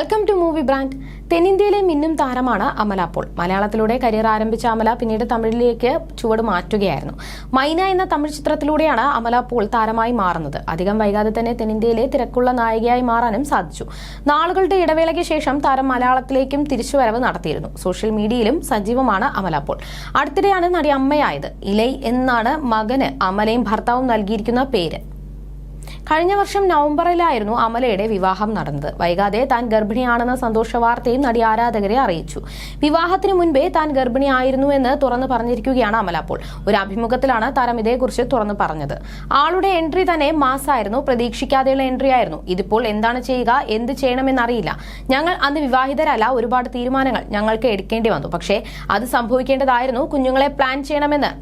Welcome to movie brand തെന്നിന്ത്യയിലെ മിന്നും താരമാണ് അമല പോൾ മലയാളത്തിലൂടെ കരിയർ ആരംഭിച്ച അമല പിന്നീട് തമിഴിലേക്ക് ചുവട് മാറ്റുകയായിരുന്നു. മൈന എന്ന തമിഴ് ചിത്രത്തിലൂടെയാണ് അമല പോൾ താരമായി മാറുന്നത്. അധികം വൈകാതെ തന്നെ തെന്നിന്ത്യയിലെ തിരക്കുള്ള നായികയായി മാറാനും സാധിച്ചു. നാളുകളുടെ ഇടവേളയ്ക്ക് ശേഷം താരം മലയാളത്തിലേക്കും തിരിച്ചുവരവ് നടത്തിയിരുന്നു. സോഷ്യൽ മീഡിയയിലും സജീവമാണ് അമല പോൾ അടുത്തിടെയാണ് നടി അമ്മയായത്. ഇലൈ എന്നാണ് മകന് അമലയും ഭർത്താവും നൽകിയിരിക്കുന്ന പേര്. കഴിഞ്ഞ വർഷം നവംബറിലായിരുന്നു അമലയുടെ വിവാഹം നടന്നത്. വൈകാതെ താൻ ഗർഭിണിയാണെന്ന സന്തോഷ വാർത്തയും നടി ആരാധകരെ അറിയിച്ചു. വിവാഹത്തിന് മുൻപേ താൻ ഗർഭിണിയായിരുന്നു എന്ന് തുറന്നു പറഞ്ഞിരിക്കുകയാണ് അമല അപ്പോൾ. ഒരു അഭിമുഖത്തിലാണ് താരം ഇതേക്കുറിച്ച് തുറന്നു പറഞ്ഞത്. ആളുടെ എൻട്രി തന്നെ മാസായിരുന്നു. പ്രതീക്ഷിക്കാതെയുള്ള എൻട്രി ആയിരുന്നു. ഇതിപ്പോൾ എന്താണ് ചെയ്യുക? എന്ത് ചെയ്യണമെന്നറിയില്ല. ഞങ്ങൾ അന്ന് വിവാഹിതരല്ല. ഒരുപാട് തീരുമാനങ്ങൾ ഞങ്ങൾക്ക് എടുക്കേണ്ടി വന്നു. പക്ഷേ അത് സംഭവിക്കേണ്ടതായിരുന്നു. കുഞ്ഞുങ്ങളെ പ്ലാൻ ചെയ്യണമെന്ന്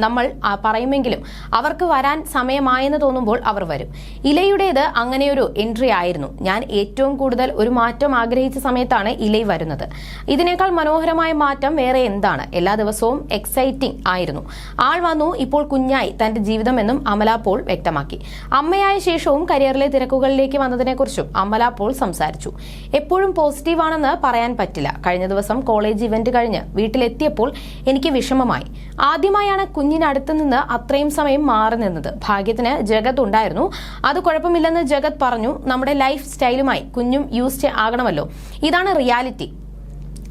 നമ്മൾ പറയുമെങ്കിലും അവർക്ക് വരാൻ സമയമായെന്ന് തോന്നുമ്പോൾ അവർ വരും. ഇലയുടേത് അങ്ങനെയൊരു എൻട്രി ആയിരുന്നു. ഞാൻ ഏറ്റവും കൂടുതൽ ഒരു മാറ്റം ആഗ്രഹിച്ച സമയത്താണ് ഇലൈ വരുന്നത്. ഇതിനേക്കാൾ മനോഹരമായ മാറ്റം വേറെ എന്താണ്? എല്ലാ ദിവസവും എക്സൈറ്റിംഗ് ആയിരുന്നു. ആൾ വന്നു ഇപ്പോൾ കുഞ്ഞായി. തന്റെ ജീവിതമെന്നും അമല പോൾ വ്യക്തമാക്കി. അമ്മയായ ശേഷവും കരിയറിലെ തിരക്കുകളിലേക്ക് വന്നതിനെക്കുറിച്ചും അമല പോൾ സംസാരിച്ചു. എപ്പോഴും പോസിറ്റീവാണെന്ന് പറയാൻ പറ്റില്ല. കഴിഞ്ഞ ദിവസം കോളേജ് ഇവന്റ് കഴിഞ്ഞ് വീട്ടിലെത്തിയപ്പോൾ എനിക്ക് വിഷമമായി. ആദ്യമായാണ് കുഞ്ഞിനടുത്ത് നിന്ന് അത്രയും സമയം മാറി നിന്നത്. ഭാഗ്യത്തിന് ജഗത് ഉണ്ടായിരുന്നു. അത് കുഴപ്പമില്ലെന്ന് ജഗത് പറഞ്ഞു. നമ്മുടെ ലൈഫ് സ്റ്റൈലുമായി കുഞ്ഞും യൂസ്ഡ് ആകണമല്ലോ. ഇതാണ് റിയാലിറ്റി.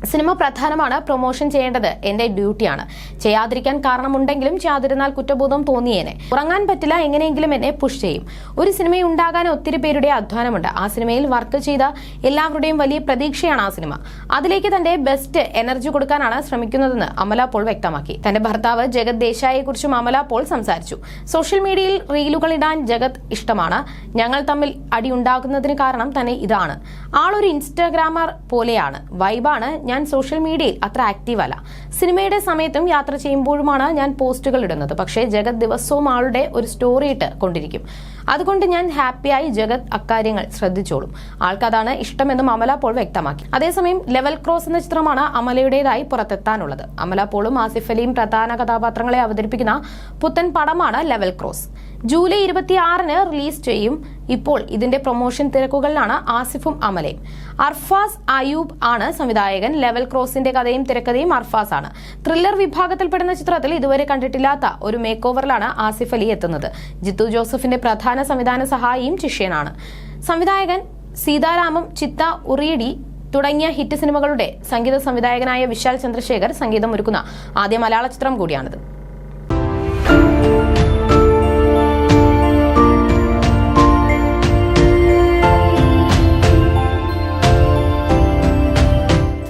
സിനിമ പ്രധാനമാണ് പ്രൊമോഷൻ ചെയ്യേണ്ടത് എന്റെ ഡ്യൂട്ടിയാണ്. ചെയ്യാതിരിക്കാൻ കാരണമുണ്ടെങ്കിലും ചെയ്യാതിരുന്നാൽ കുറ്റബോധം തോന്നിയേനെ. ഉറങ്ങാൻ പറ്റില്ല എങ്ങനെയെങ്കിലും എന്നെ പുഷ് ചെയ്യും. ഒരു സിനിമ ഉണ്ടാകാൻ ഒത്തിരി പേരുടെ അധ്വാനമുണ്ട്. ആ സിനിമയിൽ വർക്ക് ചെയ്ത എല്ലാവരുടെയും വലിയ പ്രതീക്ഷയാണ് ആ സിനിമ. അതിലേക്ക് തന്റെ ബെസ്റ്റ് എനർജി കൊടുക്കാനാണ് ശ്രമിക്കുന്നതെന്ന് അമല പോൾ വ്യക്തമാക്കി. തന്റെ ഭർത്താവ് ജഗത് ദേശായിയെ കുറിച്ചും അമല പോൾ സംസാരിച്ചു. സോഷ്യൽ മീഡിയയിൽ റീലുകൾ ഇടാൻ ജഗത് ഇഷ്ടമാണ്. ഞങ്ങൾ തമ്മിൽ അടി ഉണ്ടാക്കുന്നതിന് കാരണം തന്നെ ഇതാണ്. ആളൊരു ഇൻസ്റ്റാഗ്രാമർ പോലെയാണ്. വൈബാണ് ഞാൻ സോഷ്യൽ മീഡിയയിൽ അത്ര ആക്റ്റീവ് അല്ല. സിനിമയുടെ സമയത്തും യാത്ര ചെയ്യുമ്പോഴുമാണ് ഞാൻ പോസ്റ്റുകൾ ഇടുന്നത്. പക്ഷേ ജഗത് ദിവസവും ആളുടെ ഒരു സ്റ്റോറി ഇട്ട് കൊണ്ടിരിക്കും. അതുകൊണ്ട് ഞാൻ ഹാപ്പിയായി ജഗത് അക്കാര്യങ്ങൾ ശ്രദ്ധിച്ചോളും. ആൾക്കതാണ് ഇഷ്ടമെന്നും അമല പോൾ വ്യക്തമാക്കി. അതേസമയം ലെവൽ ക്രോസ് എന്ന ചിത്രമാണ് അമലയുടേതായി പുറത്തെത്താനുള്ളത്. അമല പോളും ആസിഫ് അലിയും പ്രധാന കഥാപാത്രങ്ങളെ അവതരിപ്പിക്കുന്ന പുത്തൻ പടമാണ് ലെവൽ ക്രോസ്. ജൂലൈ ഇരുപത്തിയാറിന് റിലീസ് ചെയ്യും. ഇപ്പോൾ ഇതിന്റെ പ്രൊമോഷൻ തിരക്കുകളിലാണ് ആസിഫും അമലയും. അർഫാസ് അയൂബ് ആണ് സംവിധായകൻ. ലെവൽ ക്രോസിന്റെ കഥയും തിരക്കഥയും അർഫാസ് ആണ് ത്രില്ലർ വിഭാഗത്തിൽപ്പെടുന്ന ചിത്രത്തിൽ ഇതുവരെ കണ്ടിട്ടില്ലാത്ത ഒരു മേക്ക് ഓവറിലാണ് ആസിഫ് അലി എത്തുന്നത്. ജിത്തു ജോസഫിന്റെ പ്രധാന സംവിധാന സഹായിയും ശിഷ്യനാണ്. സംവിധായകൻ സീതാരാമം ചിത്ത ഉറിയടി തുടങ്ങിയ ഹിറ്റ് സിനിമകളുടെ സംഗീത സംവിധായകനായ വിശാൽ ചന്ദ്രശേഖർ സംഗീതം ഒരുക്കുന്ന ആദ്യ മലയാള ചിത്രം കൂടിയാണിത്.